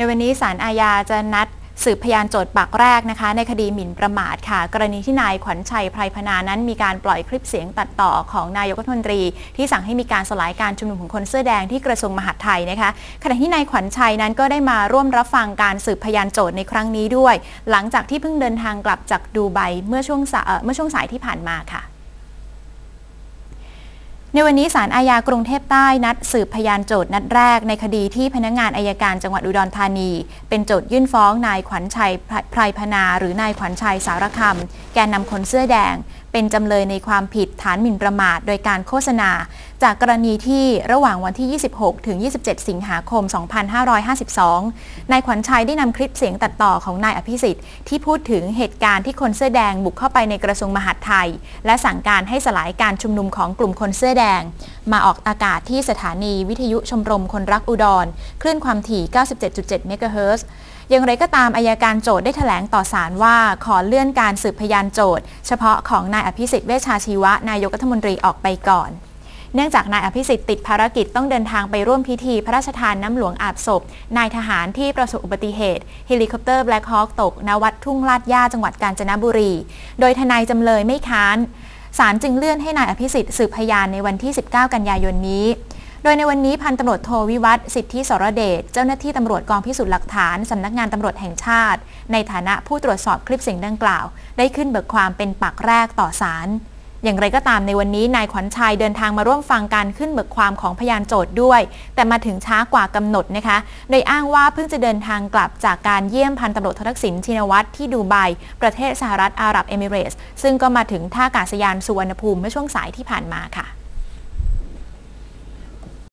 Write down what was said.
ในวันนี้ศาลอาญาจะนัดสืบพยานโจทย์ปากแรกนะคะ ในคดีหมิ่นประมาทค่ะ กรณีที่นายขวัญชัยไพรพนานั้นมีการปล่อยคลิปเสียงตัดต่อของนายกรัฐมนตรี ที่สั่งให้มีการสลายการชุมนุมของคนเสื้อแดงที่กระทรวงมหาดไทยนะคะขณะที่นายขวัญชัยนั้นก็ได้มาร่วมรับฟังการสืบพยานโจทย์ในครั้งนี้ด้วย หลังจากที่เพิ่งเดินทางกลับจากดูไบเมื่อช่วงเมื่อช่วงสายที่ผ่านมาค่ะ ในวันนี้ศาลอาญากรุงเทพใต้นัดสืบพยานโจทย์นัดแรกในคดีที่พนักงานอายการจังหวัดอุดรธานี เป็นโจทยื่นฟ้องนายขวัญชัยไพรพนา หรือนายขวัญชัยสารคำแกนนำคนเสื้อแดงเป็นจำเลยในความผิดฐานหมิ่นประมาทโดยการโฆษณา จากกรณีที่ระหว่างวันที่ 26 ถึง 27 สิงหาคม 2552 นายขวัญชัยได้นำคลิปเสียงตัดต่อของนายอภิสิทธิ์ที่พูดถึงเหตุการณ์ที่คนเสื้อแดงบุกเข้าไปในกระทรวงมหาดไทย และสั่งการให้สลายการชุมนุมของกลุ่มคนเสื้อแดง มาออกอากาศที่สถานีวิทยุชมรมคนรักอุดรคลื่นความถี่ 97.7 เมกะเฮิรตซ์ อย่างไรก็ตามอายการโจทย์ได้แถลงต่อศาลว่าขอเลื่อนการสืบพยานโจทย์ เฉพาะของนายอภิสิทธิ์เวชชาชีวะนายกรัฐมนตรีออกไปก่อนเนื่องจากนายอภิสิทธิ์ติดภารกิจต้องเดินทางไปร่วมพิธีพระราชทานน้ำหลวงอาบศพ นายทหารที่ประสบอุบัติเหตุเฮลิคอปเตอร์แบล็คฮอ k ตกณวัดทุ่งลาดย่าจังหวัดกาญจนบุรี โดยทนายจำเลยไม่ค้านศาลจึงเลื่อนให้นายอภิสิทธิ์สืบพยานในวันที่ 19 กันยายนนี้ โดยในวันนี้พันตำรวจโทวิวัฒสิทธิสรเดชเจ้าหน้าที่ตำรวจกองพิสูจน์หลักฐานสำนักงานตำรวจแห่งชาติ ในฐานะผู้ตรวจสอบคลิปเสียงดังกล่าว ได้ขึ้นเบิกความเป็นปากแรกต่อศาลอย่างไรก็ตามในวันนี้นายขวัญชัยเดินทางมาร่วมฟังการขึ้นเบิกความของพยานโจทย์ด้วย แต่มาถึงช้ากว่ากำหนดนะคะ โดยอ้างว่าเพิ่งจะเดินทางกลับจากการเยี่ยมพันตำรวจททักษิณชินวัตรที่ดูไบประเทศสหรัฐอาหรับเอมิเรตส์ซึ่งก็มาถึงท่าอากาศยานสุวรรณภูมิเมื่อช่วงสายที่ผ่านมาค่ะ